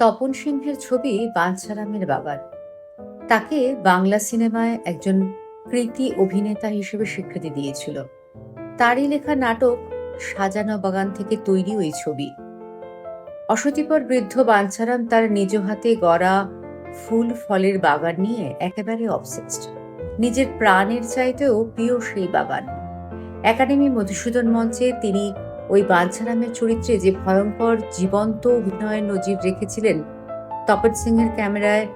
তপন সিংহের ছবি বাঞ্ছারামের বাগান তাকে বাংলা সিনেমায় একজন কৃতি অভিনেতা হিসেবে স্বীকৃতি দিয়েছিল। তারই লেখা নাটক সাজানো বাগান থেকে তৈরি ওই ছবি। অসতিপর বৃদ্ধ বাঞ্ছারাম তার নিজ হাতে গড়া ফুল ফলের বাগান নিয়ে একেবারে অবসেসড নিজের প্রাণের চাইতেও প্রিয় সেই বাগান। একাডেমি মধুসূদন মঞ্চে তিনি ওই বাঞ্ছারামের চরিত্রে যে ভয়ঙ্কর, জীবন্ত অভিনয়ের নজির রেখেছিলেন তপন সিংহের ক্যামেরায়,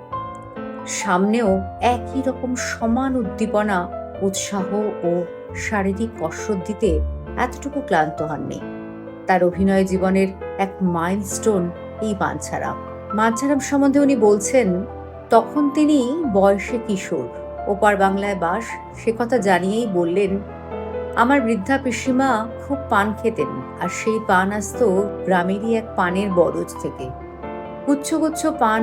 সামনেও একই রকম সমান উদ্দীপনা, উৎসাহ ও শারীরিক কসরত দিতে এতটুকু ক্লান্ত হননি। তার অভিনয় জীবনের এক মাইলস্টোন এই বাঞ্ছারাম। বাঞ্ছারাম সম্বন্ধে উনি বলছেন, তখন তিনি বয়সে কিশোর। ওপার বাংলায় বাস, সে কথা জানিয়েই বললেন আমার বৃদ্ধা পিসিমা খুব পান খেতেন, আর সেই পান আসতো গ্রামেরই এক পানের বরজ থেকে। গুচ্ছ গুচ্ছ পান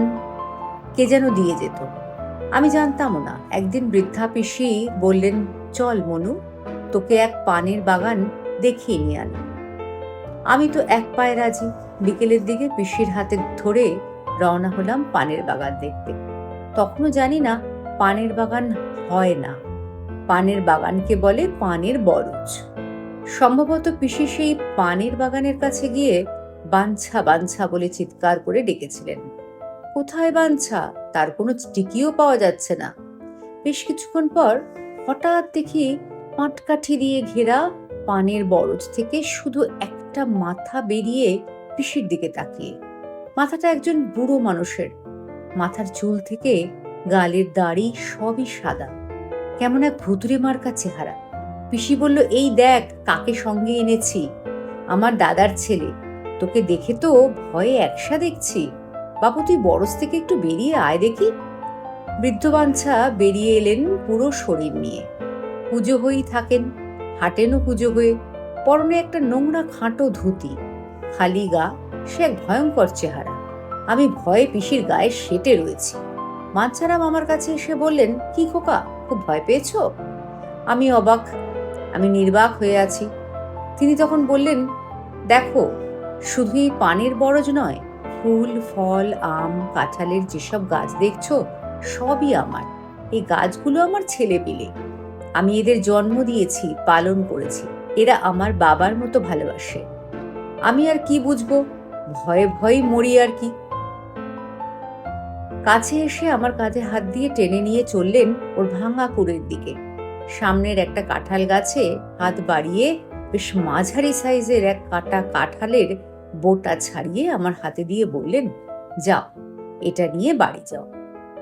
কে যেন দিয়ে যেত। আমি জানতামও না। একদিন বৃদ্ধা পিসি বললেন, চল মনু, তোকে এক পানের বাগান দেখিয়ে নিয়ে আনি। আমি তো এক পায়ে রাজি। বিকেলের দিকে পিসির হাতে ধরে রওনা হলাম পানের বাগান দেখতে। তখনও জানি না পানের বাগান হয় না। পানের বাগানকে বলে পানের বরজ। সম্ভবত পিসি সেই পানের বাগানের কাছে গিয়ে বাঞ্ছা বাঞ্ছা বলে চিৎকার করে ডেকেছিলেন। কোথায় বাঞ্ছা? তার কোনো টিকিও পাওয়া যাচ্ছে না। বেশ কিছুক্ষণ পর হঠাৎ দেখি পাটকাঠি দিয়ে ঘেরা পানের বরজ থেকে শুধু একটা মাথা বেরিয়ে পিসির দিকে তাকিয়ে। মাথাটা একজন বুড়ো মানুষের। মাথার চুল থেকে গালের দাড়ি সবই সাদা। কেমন এক ভুতুরে মার্কা চেহারা। পিসি বলল, এই দেখ, কাকে সঙ্গে এনেছি? আমার দাদার ছেলে। তোকে দেখে তো ভয়ে একসা দেখছি। বাবু তুই বরস থেকে একটু বেরিয়ে আয় দেখি। বৃদ্ধ বাঞ্ছা বেরিয়ে এলেন পুরো শরীর নিয়ে। পুজো হয়েই থাকেন, হাঁটেনও পুজো হয়ে। পরনে একটা নোংরা খাঁটো ধুতি। খালি গা, সে এক ভয়ঙ্কর চেহারা। আমি ভয়ে পিসির গায়ে সেটে রয়েছি। মাছারাম আমার কাছে এসে বললেন, কি খোকা খুব ভয় পেয়েছ? আমি অবাক, আমি নির্বাক হয়ে আছি। তিনি তখন বললেন, দেখো, শুধুই পানের বরজ নয়, ফুল, ফল, আম, কাঁঠালের যেসব গাছ দেখছ, সবই আমার। এই গাছগুলো আমার ছেলে পেলে আমি এদের জন্ম দিয়েছি, পালন করেছি। এরা আমার বাবার মতো ভালোবাসে। আমি আর কি বুঝব? ভয়ে ভয়ে মরি আর কি। কাছে এসে আমার কাঁধে হাত দিয়ে টেনে নিয়ে চললেন ওর ভাঙা কুড়ের দিকে। সামনের একটা কাঁঠাল গাছে হাত বাড়িয়ে বেশ মাঝারি সাইজের এক কাটা কাঁঠালের বোটা ছাড়িয়ে আমার হাতে দিয়ে বললেন, যাও, এটা নিয়ে বাড়ি যাও।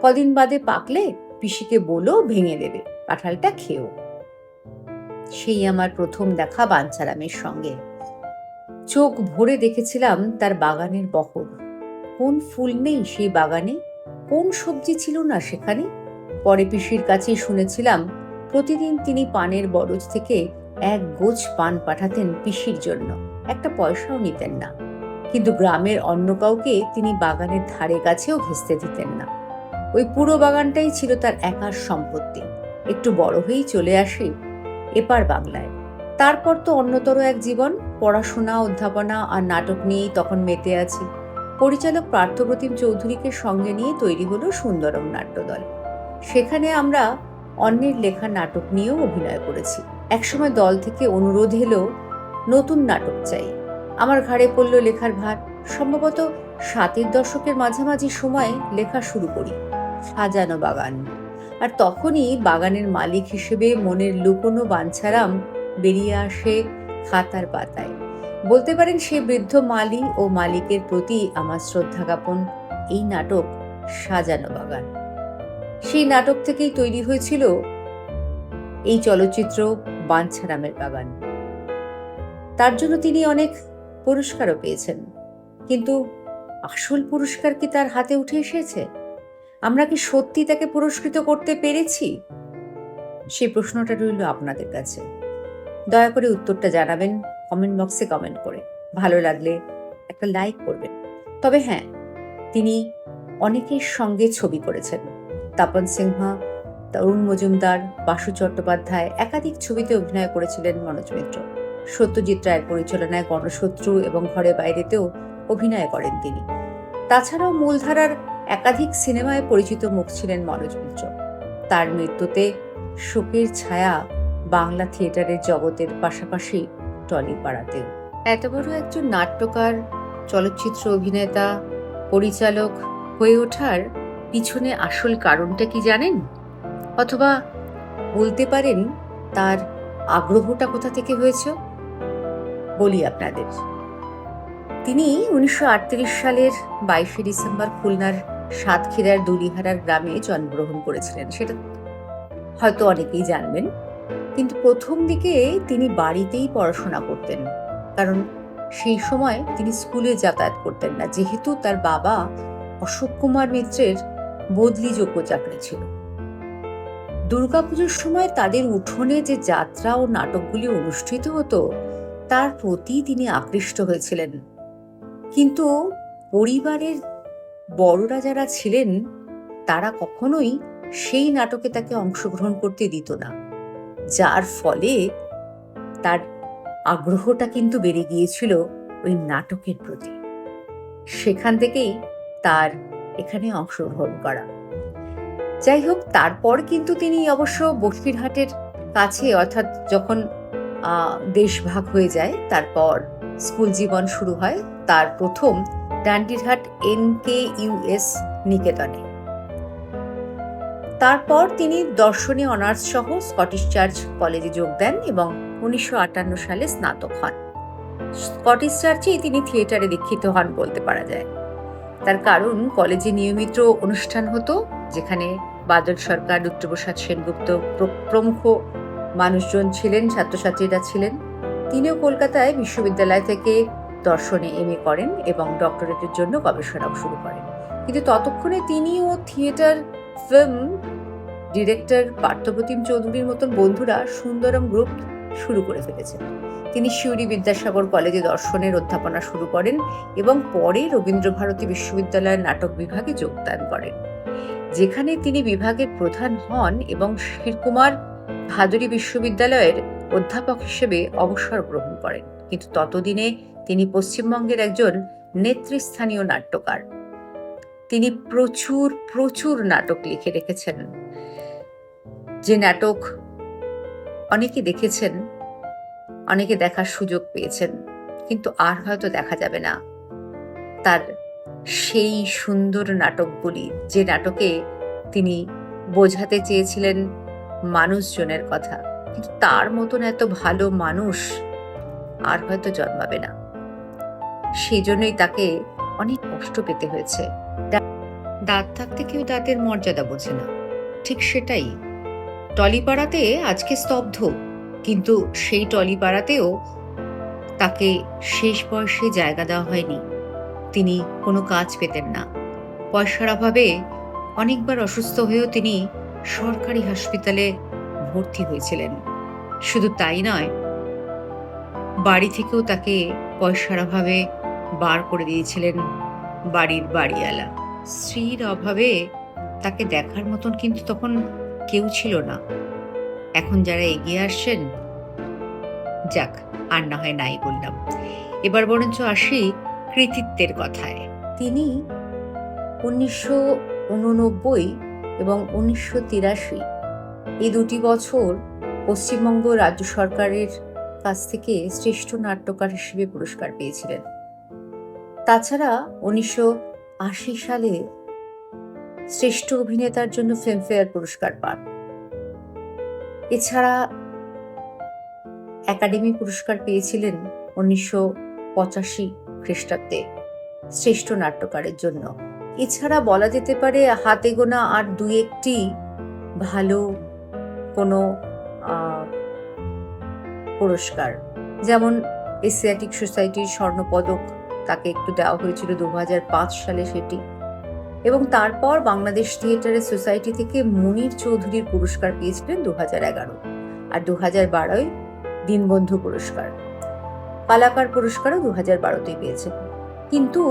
কদিন বাদে পাকলে পিসিকে বলো ভেঙে দেবে, কাঁঠালটা খেও। সেই আমার প্রথম দেখা বাঞ্ছারামের সঙ্গে। চোখ ভরে দেখেছিলাম তার বাগানের বহর। কোন ফুল নেই সেই বাগানে কোন সবজি ছিল না সেখানে? পরে পিসির কাছেই শুনেছিলাম, প্রতিদিন তিনি পানের বরজ থেকে এক গোছ পান পাঠাতেন পিসির জন্য। একটা পয়সাও নিতেন না। কিন্তু গ্রামের অন্য কাউকে তিনি বাগানের ধারে কাছেও ঘেঁচতে দিতেন না। ওই পুরো বাগানটাই ছিল তার একার সম্পত্তি। একটু বড় হয়েই চলে আসি এপার বাংলায়। তারপর তো অন্যতর এক জীবন, পড়াশোনা, অধ্যাপনা আর নাটক নিয়েই তখন মেতে আছি। পরিচালক পার্থপ্রতিম চৌধুরীকে সঙ্গে নিয়ে তৈরি হলো সুন্দরম নাট্যদল। সেখানে আমরা অন্যের লেখা নাটক নিয়েও অভিনয় করেছি। একসময় দল থেকে অনুরোধ এলো, নতুন নাটক চাই। আমার ঘাড়ে পড়ল লেখার ভার। সম্ভবত সাতের দশকের মাঝামাঝি সময়ে লেখা শুরু করি, সাজানো বাগান। আর তখনই বাগানের মালিক হিসেবে মনের লুকোনো বাঞ্ছারাম বেরিয়ে আসে খাতার পাতায়। বলতে পারেন সে বৃদ্ধ মালি ও মালিকের প্রতি আমার শ্রদ্ধা জ্ঞাপন। এই নাটক সাজানো বাগান। সেই নাটক থেকেই তৈরি হয়েছিল এই চলচ্চিত্র বাঞ্ছারামের বাগান। তার জন্য তিনি অনেক পুরস্কারও পেয়েছেন। কিন্তু আসল পুরস্কার কি তার হাতে উঠে এসেছে? আমরা কি সত্যি তাকে পুরস্কৃত করতে পেরেছি? সেই প্রশ্নটা রইল আপনাদের কাছে। দয়া করে উত্তরটা জানাবেন। কমেন্ট বক্সে কমেন্ট করে। ভালো লাগলে একটা লাইক করবেন। তবে হ্যাঁ তিনি অনেকের সঙ্গে ছবি করেছেন। তাপন সিংহা, তরুণ মজুমদার, বাসু চট্টোপাধ্যায় একাধিক ছবিতে অভিনয় করেছিলেন মনোজ মিত্র। সত্যজিৎ রায়ের পরিচালনায় গণশত্রু এবং ঘরে বাইরেতেও অভিনয় করেন তিনি। তাছাড়াও মূলধারার একাধিক সিনেমায় পরিচিত মুখ ছিলেন মনোজ মিত্র। তার মৃত্যুতে শোকের ছায়া বাংলা থিয়েটারের জগতের পাশাপাশি টলিপাড়াতেও এত বড় একজন নাট্যকার, চলচ্চিত্র অভিনেতা, পরিচালক হয়ে ওঠার পিছনে আসল কারণটা কি জানেন? অথবা বলতে পারেন তার আগ্রহটা কোথা থেকে হয়েছে? বলি আপনাদের। তিনি উনিশশো আটত্রিশ সালের বাইশে ডিসেম্বর খুলনার সাতক্ষীরার দুলিহারার গ্রামে জন্মগ্রহণ করেছিলেন। সেটা হয়তো অনেকেই জানবেন। কিন্তু প্রথম দিকে তিনি বাড়িতেই পড়াশোনা করতেন। কারণ সেই সময় তিনি স্কুলে যাতায়াত করতেন না। যেহেতু তার বাবা অশোক কুমার মিত্রের বদলিযোগ্য চাকরি ছিল। দুর্গাপুজোর সময় তাদের উঠোনে যে যাত্রা ও নাটকগুলি অনুষ্ঠিত হতো, তার প্রতি তিনি আকৃষ্ট হয়েছিলেন। কিন্তু পরিবারের বড়রা যারা ছিলেন, তারা কখনোই সেই নাটকে তাকে অংশগ্রহণ করতে দিত না। যার ফলে তার আগ্রহটা কিন্তু বেড়ে গিয়েছিল ওই নাটকের প্রতি। সেখান থেকেই তার এখানে অংশগ্রহণ করা। যাই হোক, তারপর কিন্তু তিনি অবশ্য বসিরহাটের কাছে, অর্থাৎ যখন দেশ ভাগ হয়ে যায়, তারপর স্কুল জীবন শুরু হয়, তার প্রথম ডান্ডিরহাট এন কে ইউএস নিকেতনে। তারপর তিনি দর্শনে অনার্স সহ স্কটিশ চার্চ কলেজে যোগ দেন এবং উনিশশো আটান্ন সালে স্নাতক হন। স্কটিশ চার্চেই তিনি থিয়েটারে দীক্ষিত হন বলতে পারা যায়। তার কারণ কলেজে নিয়মিত অনুষ্ঠান হতো, যেখানে বাদল সরকার, রুদ্রপ্রসাদ সেনগুপ্ত প্র- প্রমুখ মানুষজন ছিলেন, ছাত্রছাত্রীরা ছিলেন। তিনিও কলকাতায় বিশ্ববিদ্যালয় থেকে দর্শনে এম করেন এবং ডক্টরেটের জন্য গবেষণা শুরু করেন। কিন্তু ততক্ষণে তিনিও থিয়েটার ফিল্ম ডিরেক্টর পার্থপ্রতিম চৌধুরীর মতন বন্ধুরা সুন্দরম গ্রুপ শুরু করে ফেলেছেন তিনি শিউরি বিদ্যাসাগর কলেজে দর্শনের অধ্যাপনা শুরু করেন এবং পরে রবীন্দ্রভারতী বিশ্ববিদ্যালয়ের নাটক বিভাগে যোগদান করেন। যেখানে তিনি বিভাগের প্রধান হন এবং শিরকুমার ভাদুরী বিশ্ববিদ্যালয়ের অধ্যাপক হিসেবে অবসর গ্রহণ করেন। কিন্তু ততদিনে তিনি পশ্চিমবঙ্গের একজন নেতৃস্থানীয় নাট্যকার। তিনি প্রচুর প্রচুর নাটক লিখে রেখেছেন। যে নাটক অনেকে দেখেছেন, অনেকে দেখার সুযোগ পেয়েছেন, কিন্তু আর হয়তো দেখা যাবে না। তার সেই সুন্দর নাটকগুলি, যে নাটকে তিনি বোঝাতে চেয়েছিলেন মানুষজনের কথা, কিন্তু তার মতন এত ভালো মানুষ আর হয়তো জন্মাবে না। সেই জন্যই তাকে অনেক কষ্ট পেতে হয়েছে। দাঁত থাকতে কেউ দাঁতের মর্যাদা বোঝে না। ঠিক সেটাই। টলিপাড়াতে আজকে স্তব্ধ, কিন্তু সেই টলিপাড়াতেও তাকে শেষ বয়সে জায়গা দেওয়া হয়নি। তিনি কোনো কাজ পেতেন না। পয়সার অভাবে অনেকবার অসুস্থ হয়েও তিনি সরকারি হাসপাতালে ভর্তি হয়েছিলেন। শুধু তাই নয়, বাড়ি থেকেও তাকে পয়সার অভাবে বার করে দিয়েছিলেন বাড়ির বাড়িওয়ালা। স্ত্রীর অভাবে তাকে দেখার মতন কিন্তু তখন কেউ ছিল না। এখন যারা এগিয়ে আসছেন, যাক, আর না হয় নাই বললাম। এবার বরঞ্চ আসি কৃতিত্বের কথায়। তিনি উনিশশো উননব্বই এবং উনিশশো তিরাশি এই দুটি বছর পশ্চিমবঙ্গ রাজ্য সরকারের কাছ থেকে শ্রেষ্ঠ নাট্যকার হিসেবে পুরস্কার পেয়েছিলেন। তাছাড়া উনিশশো আশি সালে শ্রেষ্ঠ অভিনেতার জন্য ফিল্মফেয়ার পুরস্কার পান। এছাড়া একাডেমি পুরস্কার পেয়েছিলেন উনিশশো পঁচাশি খ্রিস্টাব্দে শ্রেষ্ঠ নাট্যকারের জন্য। এছাড়া বলা যেতে পারে হাতে গোনা আর দু একটি ভালো কোনো পুরস্কার। যেমন এশিয়াটিক সোসাইটির স্বর্ণপদক তাকে একটু দেওয়া হয়েছিল দু হাজার পাঁচ সালে সেটি। এবং তারপর বাংলাদেশ থিয়েটারের সোসাইটি থেকে মুনির চৌধুরীর পুরস্কার পেয়েছিলেন দু এগারো আর দু হাজার বারোয় দীনবন্ধু পুরস্কার। পালাকার পুরস্কারও দু হাজার বারোতেই পেয়েছেন। কিন্তু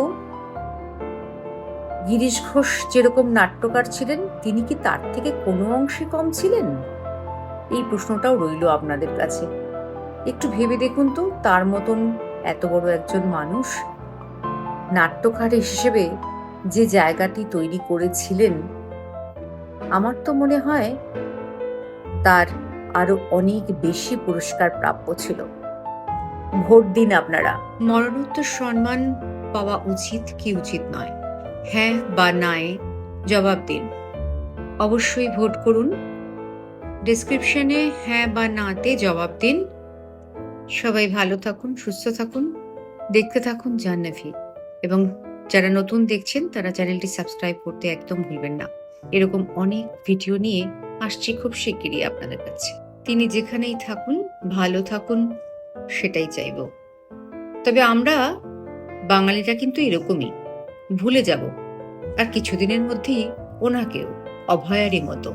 গিরিশ ঘোষ যেরকম নাট্যকার ছিলেন, তিনি কি তার থেকে কোনো অংশে কম ছিলেন? এই প্রশ্নটাও রইল আপনাদের কাছে। একটু ভেবে দেখুন তো, তার মতন এত বড় একজন মানুষ নাট্যকার হিসেবে যে জায়গাটি তৈরি করেছিলেন, আমার তো মনে হয় তার আরও অনেক বেশি পুরস্কার প্রাপ্য ছিল। ভোট দিন আপনারা। মরণোত্তর সম্মান পাওয়া উচিত কি উচিত নয়। হ্যাঁ বা নায় জবাব দিন। অবশ্যই ভোট করুন। ডেসক্রিপশনে হ্যাঁ বা নাতে জবাব দিন। সবাই ভালো থাকুন, সুস্থ থাকুন, দেখতে থাকুন জাহ্নভী এবং যারা নতুন দেখছেন, তারা চ্যানেলটি সাবস্ক্রাইব করতে একদম ভুলবেন না। এরকম অনেক ভিডিও নিয়ে আসছি খুব শিগগিরই আপনাদের কাছে। তিনি যেখানেই থাকুন, ভালো থাকুন, সেটাই চাইব। তবে আমরা বাঙালিরা কিন্তু এরকমই। ভুলে যাব। আর কিছুদিনের মধ্যেই ওনাকেও, অভয়ারই মতো।